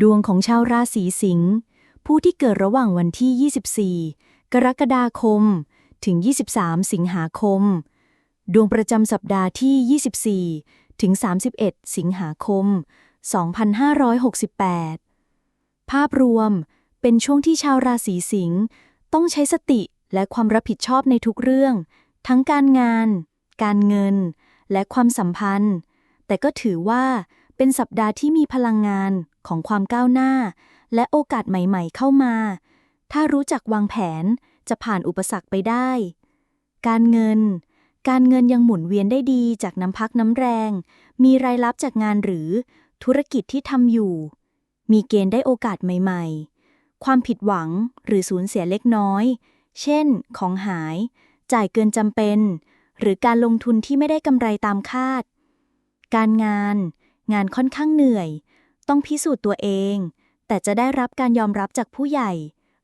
ดวงของชาวราศีสิงห์ผู้ที่เกิดระหว่างวันที่ 24 กรกฎาคม ถึง 23 สิงหาคม ดวงประจำสัปดาห์ที่ 24 ถึง 31 สิงหาคม 2568 ภาพรวมเป็นช่วงที่ชาวราศีสิงห์ต้องใช้สติและความรับผิดชอบในทุกเรื่อง ทั้งการงาน การเงิน และความสัมพันธ์ แต่ก็ถือว่าเป็นสัปดาห์ที่มีพลังงาน ของความก้าวหน้า และโอกาสใหม่ๆเข้ามา ถ้ารู้จักวางแผนจะผ่านอุปสรรคไปได้ การเงิน การเงินยังหมุนเวียนได้ดีจากน้ำพักน้ำแรง มีรายรับจากงานหรือธุรกิจที่ทำอยู่ มีเกณฑ์ได้โอกาสใหม่ๆ ความผิดหวังหรือสูญเสียเล็กน้อย เช่น ของหาย จ่ายเกินจำเป็น หรือการลงทุนที่ไม่ได้กำไรตามคาด การงาน งานค่อนข้างเหนื่อย ต้องพิสูจน์ตัวเอง แต่จะได้รับการยอมรับจากผู้ใหญ่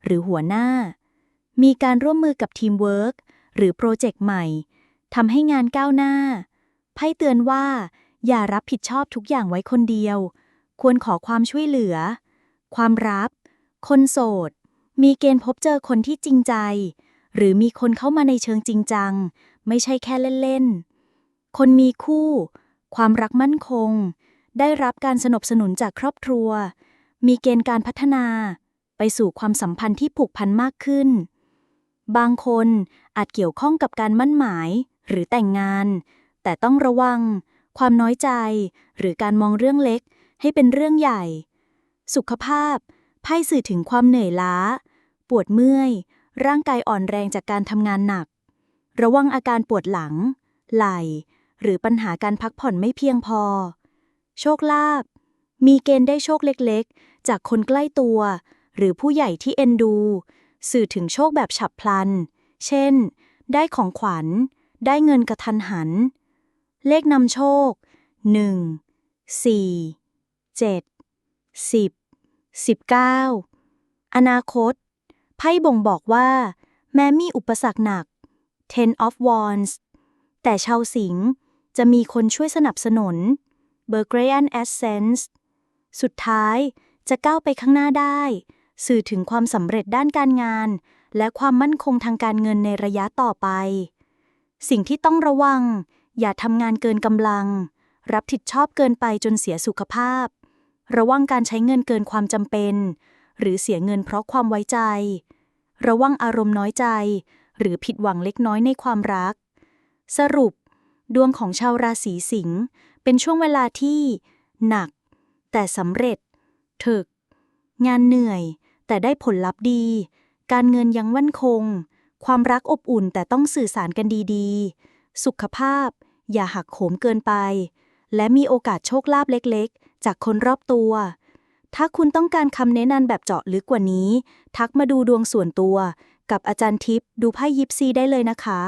หรือหัวหน้า มีการร่วมมือกับทีมเวิร์กหรือโปรเจกต์ใหม่ทำให้งานก้าวหน้า ไพ่เตือนว่า อย่ารับผิดชอบทุกอย่างไว้คนเดียว ควรขอความช่วยเหลือ ความรับ คนโสด มีเกณฑ์พบเจอคนที่จริงใจ หรือมีคนเข้ามาในเชิงจริงจัง ไม่ใช่แค่เล่น ๆ คนมีคู่ ความรักมั่นคง ได้รับการสนับสนุนจากครอบครัว มีเกณฑ์การพัฒนา ไปสู่ความสัมพันธ์ที่ผูกพันมากขึ้น บางคนอาจเกี่ยวข้องกับการมั่นหมายหรือแต่งงาน แต่ต้องระวัง ความน้อยใจ หรือการมองเรื่องเล็ก ให้เป็นเรื่องใหญ่ สุขภาพ ไพ่สื่อถึงความเหนื่อยล้า ปวดเมื่อย ร่างกายอ่อนแรงจากการทำงานหนัก ระวังอาการปวดหลัง ไหล่ หรือปัญหาการพักผ่อนไม่เพียงพอ โชคลาภมีเกณฑ์ได้โชคเล็กๆ จากคนใกล้ตัว หรือผู้ใหญ่ที่เอ็นดู สื่อถึงโชคแบบฉับพลัน เช่น ได้ของขวัญ ได้เงินกระทันหัน เลขนำโชค 1 4 7 10 19 อนาคต ไพ่บ่งบอกว่า แม้มีอุปสรรคหนัก Ten of Wands แต่ชาวสิงห์จะมีคนช่วยสนับสนุน b e r g r a n Essence สุดท้ายจะก้าวไปข้างหน้าได้ สื่อถึงความสำเร็จด้านการงาน และความมั่นคงทางการเงินในระยะต่อไป สิ่งที่ต้องระวัง อย่าทำงานเกินกำลัง รับผิดชอบเกินไปจนเสียสุขภาพ ระวังการใช้เงินเกินความจำเป็น หรือเสียเงินเพราะความไว้ใจ ระวังอารมณ์น้อยใจ หรือผิดหวังเล็กน้อยในความรัก สรุป ดวงของชาวราศีสิงห์ เป็นช่วงเวลาที่หนัก แต่สำเร็จ ถึก งานเหนื่อย แต่ได้ผลลัพธ์ดี การเงินยังมั่นคง ความรักอบอุ่นแต่ต้องสื่อสารกันดีๆ สุขภาพ อย่าหักโหมเกินไป และมีโอกาสโชคลาภเล็กๆ จากคนรอบตัว ถ้าคุณต้องการคำแนะนำแบบเจาะลึกกว่านี้ ทักมาดูดวงส่วนตัว กับอาจารย์ทิพย์ดูไพ่ยิปซีได้เลยนะคะ